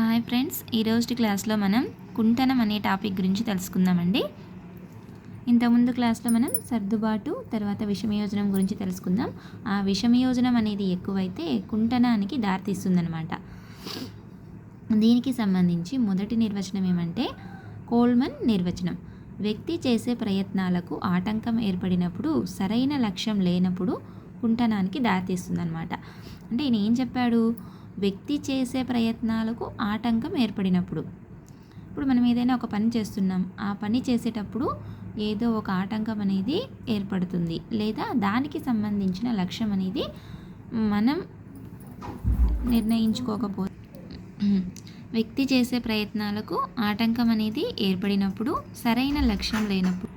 Hi friends ఈరోజు క్లాస్లో మనం కుంటనం అనే టాపిక్ గురించి తెలుసుకుందామండి. ఇంతకుముందు క్లాస్లో మనం సర్దుబాటు తర్వాత విషమయోజనం గురించి తెలుసుకుందాం. ఆ విషమయోజనం అనేది ఎక్కువైతే కుంటనానికి దారితీస్తుందనమాట దీనికి సంబంధించి మొదటి నిర్వచనం ఏమంటే కోల్మన్ నిర్వచనం. వ్యక్తి చేసే ప్రయత్నాలకు ఆటంకం ఏర్పడినప్పుడు సరైన లక్ష్యం లేనప్పుడు కుంటనానికి దారితీస్తుందనమాట అంటే ఈయన ఏం చెప్పాడు? వ్యక్తి చేసే ప్రయత్నాలకు ఆటంకం ఏర్పడినప్పుడు. ఇప్పుడు మనం ఏదైనా ఒక పని చేస్తున్నాం. ఆ పని చేసేటప్పుడు ఏదో ఒక ఆటంకం అనేది ఏర్పడుతుంది. లేదా దానికి సంబంధించిన లక్ష్యం అనేది మనం నిర్ణయించుకోకపోతే. వ్యక్తి చేసే ప్రయత్నాలకు ఆటంకం అనేది ఏర్పడినప్పుడు సరైన లక్ష్యం లేనప్పుడు.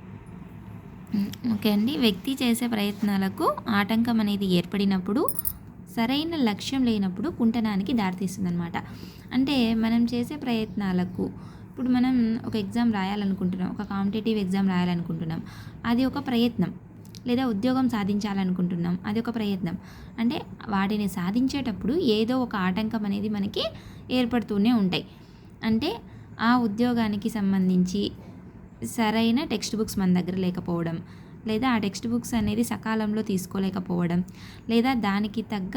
ఓకే అండి. వ్యక్తి చేసే ప్రయత్నాలకు ఆటంకం అనేది ఏర్పడినప్పుడు సరైన లక్ష్యం లేనప్పుడు కుంటనానికి దారితీస్తుంది అనమాట అంటే మనం చేసే ప్రయత్నాలకు ఇప్పుడు మనం ఒక ఎగ్జామ్ రాయాలనుకుంటున్నాం ఒక కాంపిటేటివ్ ఎగ్జామ్ రాయాలనుకుంటున్నాం అది ఒక ప్రయత్నం. లేదా ఉద్యోగం సాధించాలనుకుంటున్నాం అది ఒక ప్రయత్నం. అంటే వాటిని సాధించేటప్పుడు ఏదో ఒక ఆటంకం అనేది మనకి ఏర్పడుతూనే ఉంటాయి. అంటే ఆ ఉద్యోగానికి సంబంధించి సరైన టెక్స్ట్ బుక్స్ మన దగ్గర లేకపోవడం లేదా ఆ టెక్స్ట్ బుక్స్ అనేది సకాలంలో తీసుకోలేకపోవడం లేదా దానికి తగ్గ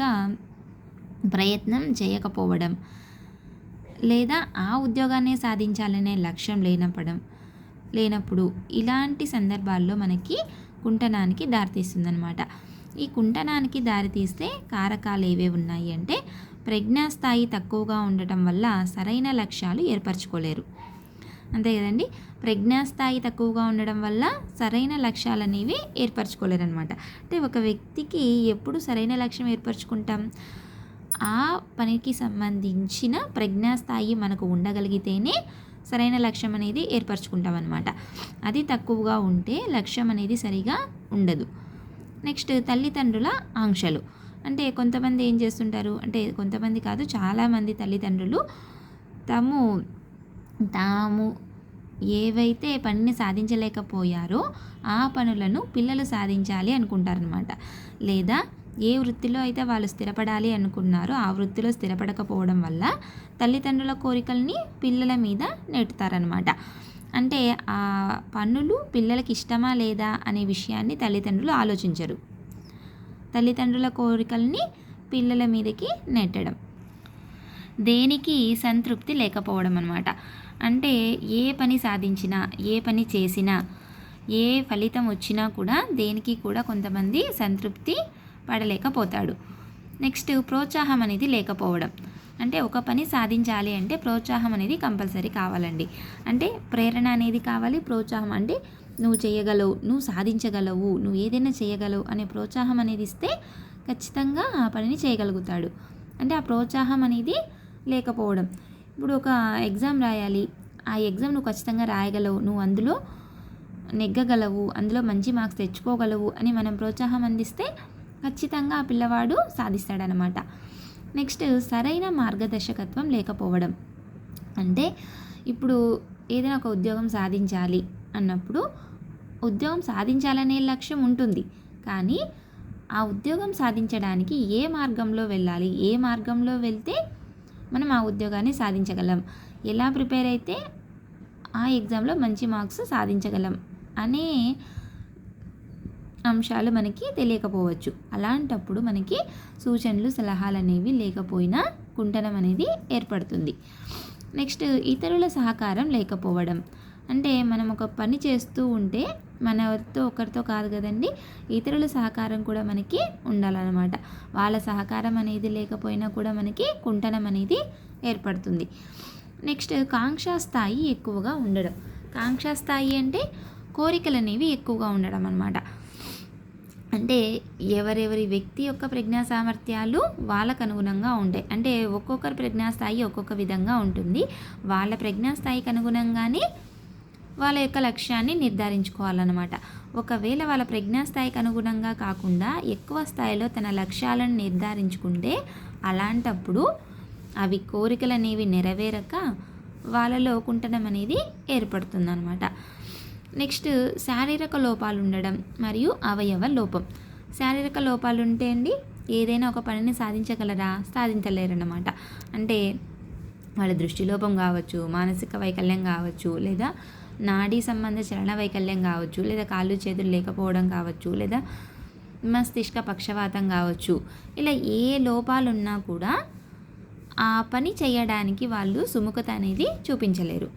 ప్రయత్నం చేయకపోవడం లేదా ఆ ఉద్యోగాన్ని సాధించాలనే లక్ష్యం లేనప్పడం లేనప్పుడు ఇలాంటి సందర్భాల్లో మనకి కుంటనానికి దారితీస్తుందనమాట ఈ కుంటనానికి దారితీస్తే కారకాలు ఏవే ఉన్నాయి అంటే ప్రజ్ఞాస్థాయి తక్కువగా ఉండటం వల్ల సరైన లక్ష్యాలు ఏర్పరచుకోలేరు. అంతే కదండి. ప్రజ్ఞాస్థాయి తక్కువగా ఉండడం వల్ల సరైన లక్ష్యాలు అనేవి ఏర్పరచుకోలేరు అనమాట అంటే ఒక వ్యక్తికి ఎప్పుడు సరైన లక్ష్యం ఏర్పరచుకుంటాం? ఆ పనికి సంబంధించిన ప్రజ్ఞాస్థాయి మనకు ఉండగలిగితేనే సరైన లక్ష్యం అనేది ఏర్పరచుకుంటాం అనమాట అది తక్కువగా ఉంటే లక్ష్యం అనేది సరిగా ఉండదు. నెక్స్ట్ తల్లిదండ్రుల ఆంక్షలు. అంటే కొంతమంది ఏం చేస్తుంటారు? అంటే కొంతమంది కాదు చాలామంది తల్లిదండ్రులు తాము తాము ఏవైతే పనిని సాధించలేకపోయారో ఆ పనులను పిల్లలు సాధించాలి అనుకుంటారనమాట లేదా ఏ వృత్తిలో అయితే వాళ్ళు స్థిరపడాలి అనుకున్నారో ఆ వృత్తిలో స్థిరపడకపోవడం వల్ల తల్లిదండ్రుల కోరికల్ని పిల్లల మీద నెట్టుతారనమాట అంటే ఆ పనులు పిల్లలకి ఇష్టమా లేదా అనే విషయాన్ని తల్లిదండ్రులు ఆలోచించరు. తల్లిదండ్రుల కోరికల్ని పిల్లల మీదకి నెట్టడం. దేనికి సంతృప్తి లేకపోవడం అనమాట అంటే ఏ పని సాధించినా ఏ పని చేసినా ఏ ఫలితం వచ్చినా కూడా దేనికి కూడా కొంతమంది సంతృప్తి పడలేకపోతాడు. నెక్స్ట్ ప్రోత్సాహం అనేది లేకపోవడం. అంటే ఒక పని సాధించాలి అంటే ప్రోత్సాహం అనేది కంపల్సరీ కావాలండి. అంటే ప్రేరణ అనేది కావాలి ప్రోత్సాహం అంటే నువ్వు చేయగలవు నువ్వు సాధించగలవు నువ్వు ఏదైనా చేయగలవు అనే ప్రోత్సాహం అనేది ఇస్తే ఖచ్చితంగా ఆ పనిని చేయగలుగుతాడు. అంటే ఆ ప్రోత్సాహం అనేది లేకపోవడం. ఇప్పుడు ఒక ఎగ్జామ్ రాయాలి. ఆ ఎగ్జామ్ నువ్వు ఖచ్చితంగా రాయగలవు. నువ్వు అందులో నెగ్గగలవు. అందులో మంచి మార్క్స్ తెచ్చుకోగలవు అని మనం ప్రోత్సాహం అందిస్తే ఖచ్చితంగా ఆ పిల్లవాడు సాధిస్తాడనమాట. నెక్స్ట్ సరైన మార్గదర్శకత్వం లేకపోవడం. అంటే ఇప్పుడు ఏదైనా ఒక ఉద్యోగం సాధించాలి అన్నప్పుడు ఉద్యోగం సాధించాలనే లక్ష్యం ఉంటుంది. కానీ ఆ ఉద్యోగం సాధించడానికి ఏ మార్గంలో వెళ్ళాలి? ఏ మార్గంలో వెళ్తే మనం ఆ ఉద్యోగాన్ని సాధించగలం. ఎలా ప్రిపేర్ అయితే ఆ ఎగ్జామ్లో మంచి మార్క్స్ సాధించగలం అనే అంశాలు మనకి తెలియకపోవచ్చు. అలాంటప్పుడు మనకి సూచనలు సలహాలు అనేవి లేకపోయినా కుంటనం అనేది ఏర్పడుతుంది. నెక్స్ట్ ఇతరుల సహకారం లేకపోవడం. అంటే మనం ఒక పని చేస్తూ ఉంటే మనతో ఒకరితో కాదు కదండి ఇతరుల సహకారం కూడా మనకి ఉండాలన్నమాట. వాళ్ళ సహకారం అనేది లేకపోయినా కూడా మనకి కుంటనం అనేది ఏర్పడుతుంది. నెక్స్ట్ కాంక్షా స్థాయి ఎక్కువగా ఉండడం. కాంక్షా స్థాయి అంటే కోరికలు అనేవి ఎక్కువగా ఉండడం అనమాట అంటే ఎవరెవరి వ్యక్తి యొక్క ప్రజ్ఞా సామర్థ్యాలు వాళ్ళకు అనుగుణంగా ఉంటాయి. అంటే ఒక్కొక్కరి ప్రజ్ఞా స్థాయి ఒక్కొక్క విధంగా ఉంటుంది. వాళ్ళ ప్రజ్ఞా స్థాయికి అనుగుణంగానే వాళ్ళ యొక్క లక్ష్యాన్ని నిర్ధారించుకోవాలన్నమాట. ఒకవేళ వాళ్ళ ప్రజ్ఞా స్థాయికి అనుగుణంగా కాకుండా ఎక్కువ స్థాయిలో తన లక్ష్యాలను నిర్ధారించుకుంటే అలాంటప్పుడు అవి కోరికలు అనేవి నెరవేరక వాళ్ళలో కుంటడం అనేది ఏర్పడుతుందన్నమాట. నెక్స్ట్ శారీరక లోపాలు ఉండడం మరియు అవయవ లోపం. శారీరక లోపాలు ఉంటే అండి ఏదైనా ఒక పనిని సాధించగలరా? సాధించలేరన్నమాట. అంటే వాళ్ళ దృష్టిలోపం కావచ్చు మానసిక వైకల్యం కావచ్చు లేదా నాడీ సంబంధ చలన వైకల్యం కావచ్చు లేదా కాళ్ళు చేతులు లేకపోవడం కావచ్చు లేదా మస్తిష్క పక్షవాతం కావచ్చు. ఇలా ఏ లోపాలు ఉన్నా కూడా ఆ పని చేయడానికి వాళ్ళు సుముఖత అనేది చూపించలేరు.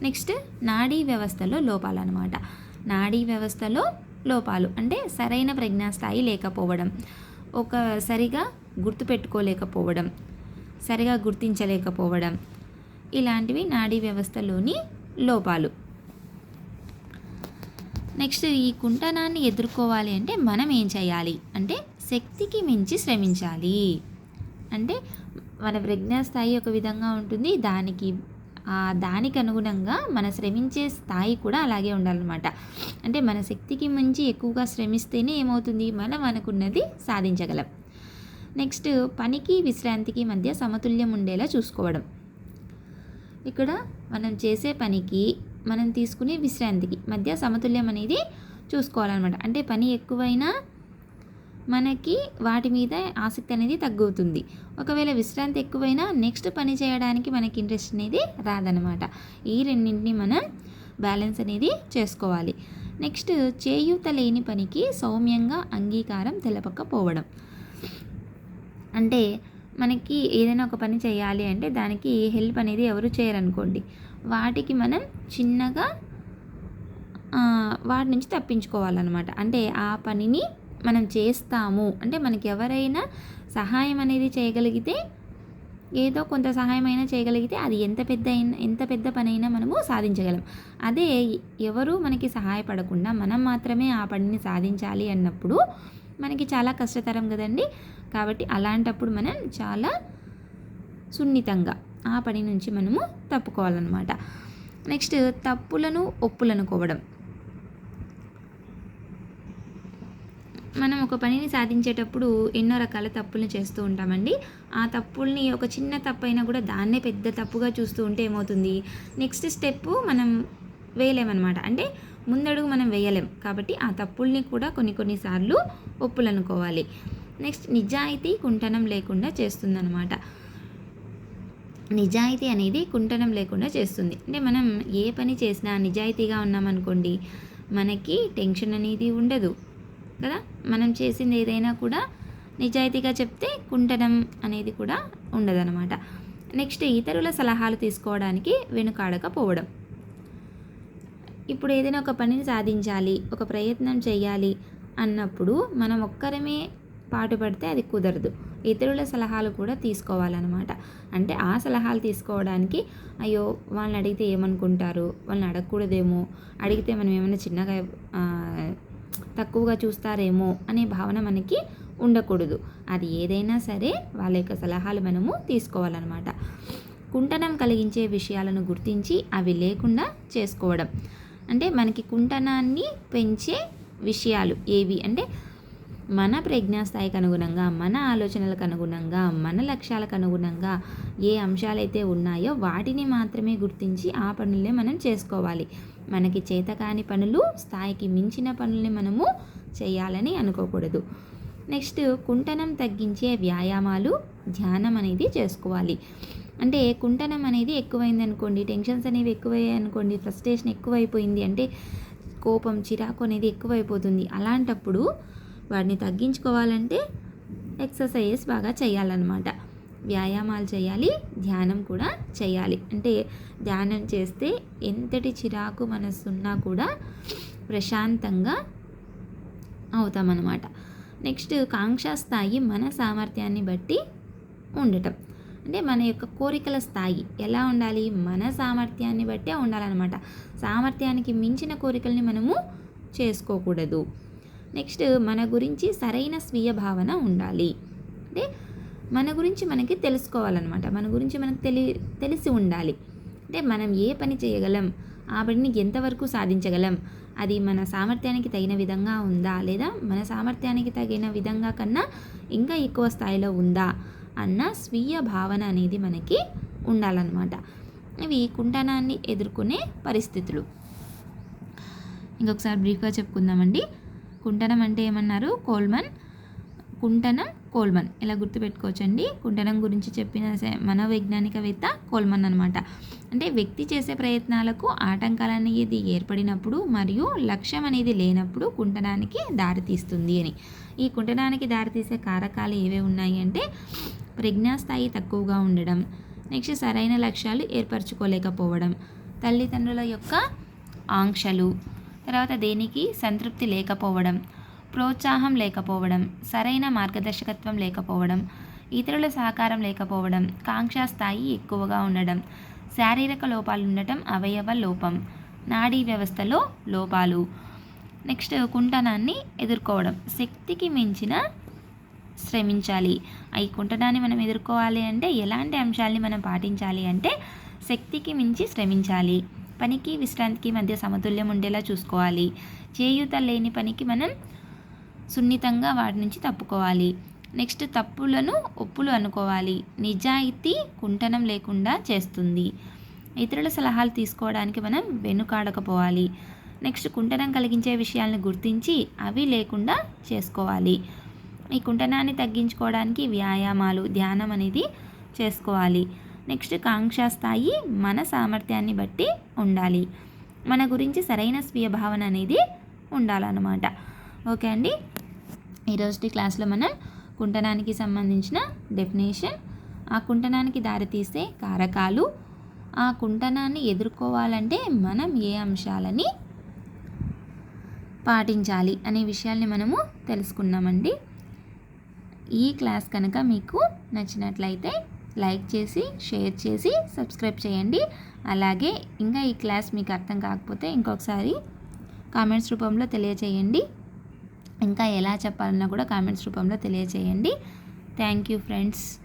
నెక్స్ట్ నాడీ వ్యవస్థలో లోపాలు అనమాట నాడీ వ్యవస్థలో లోపాలు అంటే సరైన ప్రజ్ఞాస్థాయి లేకపోవడం ఒక సరిగా గుర్తుపెట్టుకోలేకపోవడం సరిగా గుర్తించలేకపోవడం ఇలాంటివి నాడీ వ్యవస్థలోని లోపాలు. నెక్స్ట్ ఈ కుంటనాన్ని ఎదుర్కోవాలి అంటే మనం ఏం చేయాలి? అంటే శక్తికి మించి శ్రమించాలి. అంటే మన ప్రజ్ఞాస్థాయి ఒక విధంగా ఉంటుంది. దానికి దానికి అనుగుణంగా మన శ్రమించే స్థాయి కూడా అలాగే ఉండాలన్నమాట. అంటే మన శక్తికి మించి ఎక్కువగా శ్రమిస్తేనే ఏమవుతుంది? మనం అనుకున్నది సాధించగలం. నెక్స్ట్ పనికి విశ్రాంతికి మధ్య సమతుల్యం ఉండేలా చూసుకోవడం. ఇక్కడ మనం చేసే పనికి మనం తీసుకునే విశ్రాంతికి. మధ్య సమతుల్యం అనేది చూసుకోవాలన్నమాట. అంటే పని ఎక్కువైనా మనకి వాటి మీద ఆసక్తి అనేది తగ్గుతుంది. ఒకవేళ విశ్రాంతి ఎక్కువైనా నెక్స్ట్ పని చేయడానికి మనకి ఇంట్రెస్ట్ అనేది రాదనమాట ఈ రెండింటిని మనం బ్యాలెన్స్ అనేది చేసుకోవాలి. నెక్స్ట్ చేయూత లేని పనికి సౌమ్యంగా అంగీకారం తెలపకపోవడం. అంటే మనకి ఏదైనా ఒక పని చేయాలి అంటే దానికి హెల్ప్ అనేది ఎవరు చేయరనుకోండి. వాటికి మనం చిన్నగా వాటి నుంచి తప్పించుకోవాలన్నమాట. అంటే ఆ పనిని మనం చేస్తాము. అంటే మనకి ఎవరైనా సహాయం అనేది చేయగలిగితే ఏదో కొంత సహాయం అయినా చేయగలిగితే అది ఎంత పెద్ద అయినా ఎంత పెద్ద పని అయినా మనము సాధించగలం. అదే ఎవరు మనకి సహాయపడకుండా మనం మాత్రమే ఆ పనిని సాధించాలి అన్నప్పుడు మనకి చాలా కష్టతరం కదండి. కాబట్టి అలాంటప్పుడు మనం చాలా సున్నితంగా ఆ పని నుంచి మనము తప్పుకోవాలన్నమాట. నెక్స్ట్ తప్పులను ఒప్పులనుకోవడం మనం ఒక పనిని సాధించేటప్పుడు ఎన్నో రకాల తప్పులను చేస్తూ ఉంటామండి. ఆ తప్పుల్ని ఒక చిన్న తప్పు అయినా కూడా దాన్నే పెద్ద తప్పుగా చూస్తూ ఉంటే ఏమవుతుంది? నెక్స్ట్ స్టెప్ మనం వేయలేమన్నమాట. అంటే ముందడుగు మనం వేయలేం. కాబట్టి ఆ తప్పుల్ని కూడా కొన్ని కొన్నిసార్లు ఒప్పులనుకోవాలి నెక్స్ట్ నిజాయితీ కుంటనం లేకుండా చేస్తుందన్నమాట. నిజాయితీ అనేది కుంటనం లేకుండా చేస్తుంది. అంటే మనం ఏ పని చేసినా నిజాయితీగా ఉన్నామనుకోండి మనకి టెన్షన్ అనేది ఉండదు కదా? మనం చేసింది ఏదైనా కూడా నిజాయితీగా చెప్తే కుంటనం అనేది కూడా ఉండదన్నమాట. నెక్స్ట్ ఇతరుల సలహాలు తీసుకోవడానికి వెనుకాడకపోవడం ఇప్పుడు ఏదైనా ఒక పనిని సాధించాలి ఒక ప్రయత్నం చేయాలి అన్నప్పుడు మనం ఒక్కరమే పాటుపడితే అది కుదరదు. ఇతరుల సలహాలు కూడా తీసుకోవాలన్నమాట. అంటే ఆ సలహాలు తీసుకోవడానికి అయ్యో వాళ్ళని అడిగితే ఏమనుకుంటారు? వాళ్ళని అడగకూడదేమో? అడిగితే మనం ఏమైనా చిన్నగా తక్కువగా చూస్తారేమో అనే భావన మనకి ఉండకూడదు. అది ఏదైనా సరే వాళ్ళ యొక్క సలహాలు మనము తీసుకోవాలన్నమాట. కుంటనం కలిగించే విషయాలను గుర్తించి అవి లేకుండా చేసుకోవడం. అంటే మనకి కుంటనాన్ని పెంచే విషయాలు ఏవి? అంటే మన ప్రజ్ఞాస్థాయికి అనుగుణంగా మన ఆలోచనలకు అనుగుణంగా మన లక్ష్యాలకు అనుగుణంగా ఏ అంశాలైతే ఉన్నాయో వాటిని మాత్రమే గుర్తించి ఆ పనులే మనం చేసుకోవాలి. మనకి చేతకాని పనులు స్థాయికి మించిన పనుల్ని మనము చేయాలని అనుకోకూడదు. నెక్స్ట్ కుంటనం తగ్గించే వ్యాయామాలు ధ్యానం అనేది చేసుకోవాలి. అంటే కుంటనం అనేది ఎక్కువైంది అనుకోండి టెన్షన్స్ అనేవి ఎక్కువయ్యాయి అనుకోండి ఫ్రస్ట్రేషన్ ఎక్కువైపోయింది అంటే కోపం చిరాకు అనేది ఎక్కువైపోతుంది. అలాంటప్పుడు వాటిని తగ్గించుకోవాలంటే ఎక్సర్సైజెస్ బాగా చేయాలన్నమాట. వ్యాయామాలు చేయాలి ధ్యానం కూడా చేయాలి. అంటే ధ్యానం చేస్తే ఎంతటి చిరాకు మనసున్నా కూడా ప్రశాంతంగా అవుతామన్నమాట. నెక్స్ట్ కాంక్ష స్థాయి మన సామర్థ్యాన్ని బట్టి ఉండటం. అంటే మన యొక్క కోరికల స్థాయి ఎలా ఉండాలి? మన సామర్థ్యాన్ని బట్టే ఉండాలన్నమాట. సామర్థ్యానికి మించిన కోరికల్ని మనము చేసుకోకూడదు. నెక్స్ట్ మన గురించి సరైన స్వీయ భావన ఉండాలి. అంటే మన గురించి మనకి తెలుసుకోవాలన్నమాట. మన గురించి మనకు తెలి తెలిసి ఉండాలి. అంటే మనం ఏ పని చేయగలం ఆ పనిని ఎంతవరకు సాధించగలం అది మన సామర్థ్యానికి తగిన విధంగా ఉందా లేదా మన సామర్థ్యానికి తగిన విధంగా కన్నా ఇంకా ఎక్కువ స్థాయిలో ఉందా అన్న స్వీయ భావన అనేది మనకి ఉండాలన్నమాట. ఇవి కుంటనాన్ని ఎదుర్కొనే పరిస్థితులు. ఇంకొకసారి బ్రీఫ్గా చెప్పుకుందామండి. కుంటనం అంటే ఏమన్నారు? కోల్మన్. కుంటనం కోల్మన్. ఇలా గుర్తుపెట్టుకోవచ్చండి. కుంటనం గురించి చెప్పిన మనోవైజ్ఞానికవేత్త కోల్మన్ అనమాట అంటే వ్యక్తి చేసే ప్రయత్నాలకు ఆటంకాలు అనేది ఏర్పడినప్పుడు మరియు లక్ష్యం అనేది లేనప్పుడు కుంటనానికి దారితీస్తుంది అని. ఈ కుంటనానికి దారితీసే కారకాలు ఏవే ఉన్నాయి అంటే ప్రజ్ఞాస్థాయి తక్కువగా ఉండడం నెక్స్ట్ సరైన లక్ష్యాలు ఏర్పరచుకోలేకపోవడం తల్లిదండ్రుల యొక్క ఆంక్షలు తర్వాత దేనికి? సంతృప్తి లేకపోవడం ప్రోత్సాహం లేకపోవడం సరైన మార్గదర్శకత్వం లేకపోవడం ఇతరుల సహకారం లేకపోవడం కాంక్షా స్థాయి ఎక్కువగా ఉండడం శారీరక లోపాలు ఉండటం అవయవ లోపం నాడీ వ్యవస్థలో లోపాలు. నెక్స్ట్ కుంటనాన్ని ఎదుర్కోవడం శక్తికి మించిన శ్రమించాలి. ఈ కుంటడాన్ని మనం ఎదుర్కోవాలి అంటే ఎలాంటి అంశాలని మనం పాటించాలి అంటే శక్తికి మించి శ్రమించాలి. పనికి విశ్రాంతికి మధ్య సమతుల్యం ఉండేలా చూసుకోవాలి. చేయూత లేని పనికి మనం సున్నితంగా వాటి నుంచి తప్పుకోవాలి. నెక్స్ట్ తప్పులను ఒప్పులు అనుకోవాలి. నిజాయితీ కుంటనం లేకుండా చేస్తుంది. ఇతరుల సలహాలు తీసుకోవడానికి మనం వెనుకాడకపోవాలి. నెక్స్ట్ కుంటనం కలిగించే విషయాలను గుర్తించి అవి లేకుండా చేసుకోవాలి. ఈ కుంటనాన్ని తగ్గించుకోవడానికి వ్యాయామాలు ధ్యానం అనేది చేసుకోవాలి. నెక్స్ట్ కాంక్ష స్థాయి మన సామర్థ్యాన్ని బట్టి ఉండాలి. మన గురించి సరైన స్వీయ భావన అనేది ఉండాలన్నమాట. ఓకే అండి? ఈరోజు క్లాస్లో మనం కుంటనానికి సంబంధించిన డెఫినేషన్ ఆ కుంటనానికి దారితీసే కారకాలు ఆ కుంటనాన్ని ఎదుర్కోవాలంటే మనం ఏ అంశాలని పాటించాలి అనే విషయాల్ని మనము తెలుసుకున్నామండి. ఈ క్లాస్ కనుక మీకు నచ్చినట్లయితే లైక్ చేసి షేర్ చేసి సబ్స్క్రైబ్ చేయండి. అలాగే ఇంకా ఈ క్లాస్ మీకు అర్థం కాకపోతే ఇంకొకసారి కామెంట్స్ రూపంలో తెలియచేయండి. ఇంకా ఎలా చెప్పాలన్నా కూడా కామెంట్స్ రూపంలో తెలియచేయండి. Thank you friends.